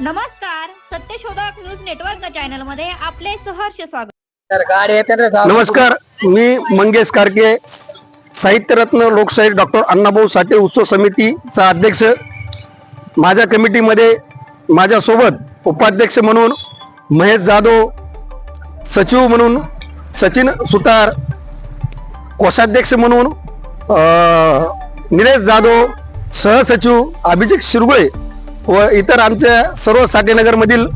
नमस्कार सत्यशोधक news network चॅनलमध्ये आपले सहर्ष स्वागत. नमस्कार मी मंगेश कारके साहित्यरत्न लोकशाहीर डॉक्टर अण्णाभाऊ साठे उत्सव समितीचा अध्यक्ष माझ्या कमिटीमध्ये माझ्यासोबत उपाध्यक्ष म्हणून महेश जाधव सचिव म्हणून सचिन सुतार कोषाध्यक्ष म्हणून निलेश जाधव सहसचिव अभिजित शिरगुळे व इतर आमच्या सर्व साठेनगरमधील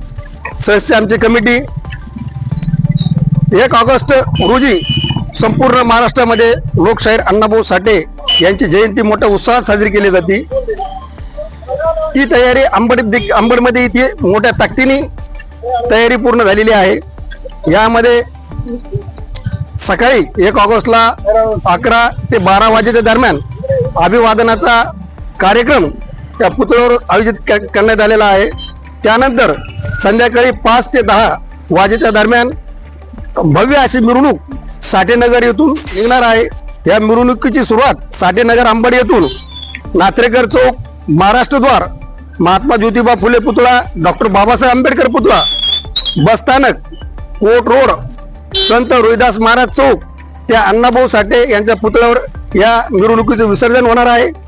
सदस्य आमची कमिटी एक ऑगस्ट रोजी संपूर्ण महाराष्ट्रामध्ये लोकशाहीर अण्णाभाऊ साठे यांची जयंती मोठ्या उत्साहात साजरी केली जाते. ती तयारी अंबड दिक- अंबडमध्ये इथे मोठ्या ताकदीने तयारी पूर्ण झालेली आहे. यामध्ये सकाळी एक ऑगस्टला अकरा ते बारा वाजेच्या दरम्यान अभिवादनाचा कार्यक्रम त्या पुतळ्यावर आयोजित क- करण्यात आलेला आहे. त्यानंतर संध्याकाळी पाच ते दहा वाजेच्या दरम्यान भव्य अशी मिरवणूक साठेनगर येथून निघणार आहे. या मिरवणुकीची सुरुवात साठेनगर आंबड येथून नात्रेकर चौक महाराष्ट्रद्वार महात्मा ज्योतिबा फुले पुतळा डॉक्टर बाबासाहेब आंबेडकर पुतळा बसस्थानक कोट रोड संत रोहिदास महाराज चौक त्या अण्णाभाऊ साठे यांच्या पुतळ्यावर या मिरवणुकीचं विसर्जन होणार आहे.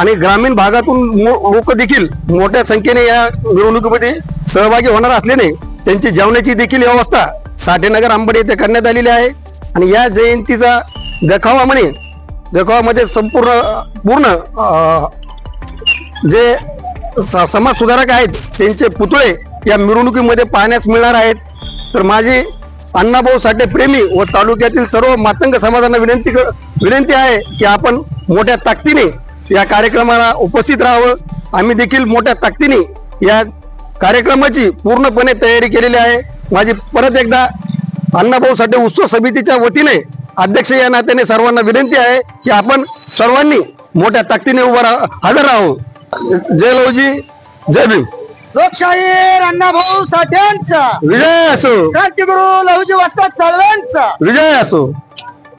आणि ग्रामीण भागातून लोक देखील मोठ्या संख्येने या मिरवणुकीमध्ये सहभागी होणार असल्याने त्यांची जेवणाची देखील व्यवस्था साठेनगर आंबड येथे करण्यात आलेली आहे. आणि या जयंतीचा देखावा म्हणे देखावामध्ये संपूर्ण पूर्ण जे स- समाज सुधारक आहेत त्यांचे पुतळे या मिरवणुकीमध्ये पाहण्यास मिळणार आहेत. तर माझे अण्णाभाऊ साठे प्रेमी व तालुक्यातील सर्व मातंग समाजांना विनंती विनंती आहे की आपण मोठ्या ताकदीने या कार्यक्रमाला उपस्थित राहावं. आम्ही देखील मोठ्या ताकदीने या कार्यक्रमाची पूर्णपणे तयारी केलेली आहे. माझी परत एकदा अण्णाभाऊ साठे उत्सव समितीच्या वतीने अध्यक्ष या नात्याने सर्वांना विनंती आहे की आपण सर्वांनी मोठ्या ताकदीने उभं राहा हजर राहू जय लवजी जय भीम. लोकशाहीर अण्णाभाऊ साठ्यांचा विजय असो. क्रांतिगुरु लहुजी वस्ताद चळवळांचा विजय असो.